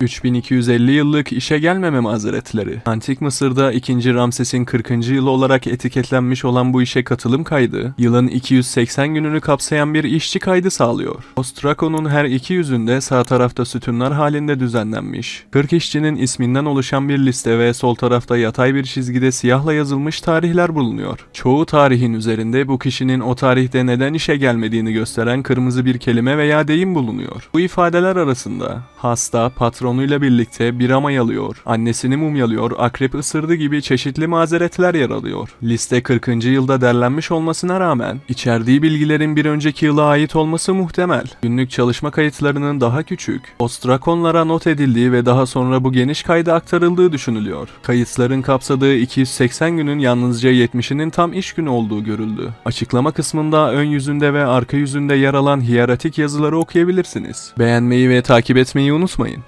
3250 yıllık işe gelmeme mazeretleri. Antik Mısır'da 2. Ramses'in 40. yılı olarak etiketlenmiş olan bu işe katılım kaydı, yılın 280 gününü kapsayan bir işçi kaydı sağlıyor. Ostrako'nun her iki yüzünde sağ tarafta sütunlar halinde düzenlenmiş. 40 işçinin isminden oluşan bir liste ve sol tarafta yatay bir çizgide siyahla yazılmış tarihler bulunuyor. Çoğu tarihin üzerinde bu kişinin o tarihte neden işe gelmediğini gösteren kırmızı bir kelime veya deyim bulunuyor. Bu ifadeler arasında hasta, patronuyla birlikte bira mayalıyor, annesini mumyalıyor, akrep ısırdı gibi çeşitli mazeretler yer alıyor. Liste 40. yılda derlenmiş olmasına rağmen içerdiği bilgilerin bir önceki yıla ait olması muhtemel. Günlük çalışma kayıtlarının daha küçük, ostrakonlara not edildiği ve daha sonra bu geniş kayda aktarıldığı düşünülüyor. Kayıtların kapsadığı 280 günün yalnızca 70'inin tam iş günü olduğu görüldü. Açıklama kısmında ön yüzünde ve arka yüzünde yer alan hiyeratik yazıları okuyabilirsiniz. Beğenmeyi ve takip etmeyi unutmayın.